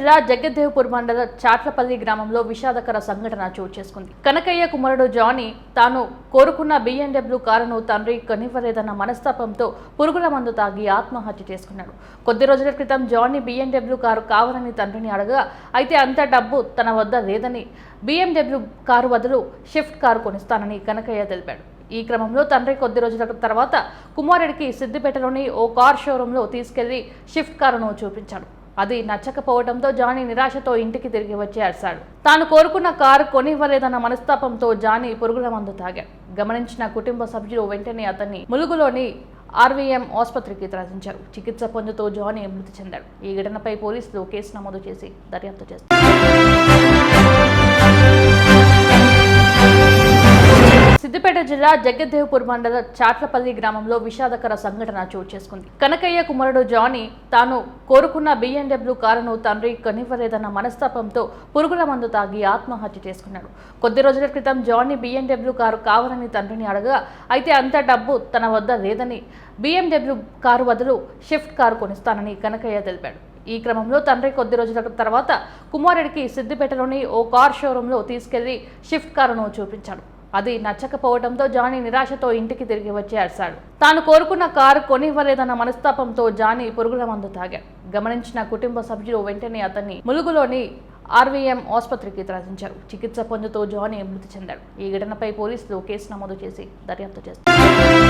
జిల్లా జగద్దేవ్పూర్ మండల చాట్లపల్లి గ్రామంలో విషాదకర సంఘటన చోటు చేసుకుంది. కనకయ్య కుమారుడు జానీ తాను కోరుకున్న బిఎన్డబ్ల్యూ కారును తండ్రి కొనివ్వలేదన్న మనస్తాపంతో పురుగుల మందు తాగి ఆత్మహత్య చేసుకున్నాడు. కొద్ది రోజుల క్రితం జానీ బిఎన్డబ్ల్యూ కారు కావాలని తండ్రిని అడగా అయితే అంత డబ్బు తన వద్ద లేదని బిఎండబ్ల్యూ కారు బదులు షిఫ్ట్ కారు కొనిస్తానని కనకయ్య తెలిపాడు. ఈ క్రమంలో తండ్రి కొద్ది రోజుల తర్వాత కుమారుడికి సిద్దిపేటలోని ఓ కార్ షోరూంలో తీసుకెళ్ళి షిఫ్ట్ కారును చూపించాడు. అది నచ్చకపోవడంతో జానీ నిరాశతో ఇంటికి తిరిగి వచ్చి అరిశాడు. తాను కోరుకున్న కారు కొనివ్వలేదన్న మనస్తాపంతో జానీ పురుగుల మందు తాగాడు గమనించిన కుటుంబ సభ్యులు వెంటనే అతన్ని ములుగులోని ఆర్వీఎం ఆసుపత్రికి తరలించారు. చికిత్స పొందుతూ జానీ మృతి చెందాడు. ఈ ఘటనపై పోలీసులు కేసు నమోదు చేసి దర్యాప్తు చేస్తారు జిల్లా జగద్దేవ్పూర్ మండల చాట్లపల్లి గ్రామంలో విషాదకర సంఘటన చోటు చేసుకుంది. కనకయ్య కుమారుడు జానీ తాను కోరుకున్న బిఎన్డబ్ల్యూ కారును తండ్రి కొనివ్వలేదన్న మనస్తాపంతో పురుగుల మందు తాగి ఆత్మహత్య చేసుకున్నాడు. కొద్ది రోజుల క్రితం జానీ బిఎన్డబ్ల్యూ కారు కావాలని తండ్రిని అడగా అయితే అంత డబ్బు తన వద్ద లేదని బిఎండబ్ల్యూ కారు బదులు షిఫ్ట్ కారు కొనిస్తానని కనకయ్య తెలిపాడు. ఈ క్రమంలో తండ్రి కొద్ది రోజుల తర్వాత కుమారుడికి సిద్దిపేటలోని ఓ కార్ షోరూంలో తీసుకెళ్ళి షిఫ్ట్ కారును చూపించాడు. అది నచ్చకపోవడంతో జానీ నిరాశతో ఇంటికి తిరిగి వచ్చి అరిశాడు. తాను కోరుకున్న కారు కొనివ్వలేదన్న మనస్తాపంతో జానీ పురుగుల మందు తాగాడు. గమనించిన కుటుంబ సభ్యులు వెంటనే అతన్ని ములుగులోని ఆర్వీఎం ఆసుపత్రికి తరలించారు. చికిత్స పొందుతూ జానీ మృతి చెందాడు. ఈ ఘటనపై పోలీసులు కేసు నమోదు చేసి దర్యాప్తు చేస్తారు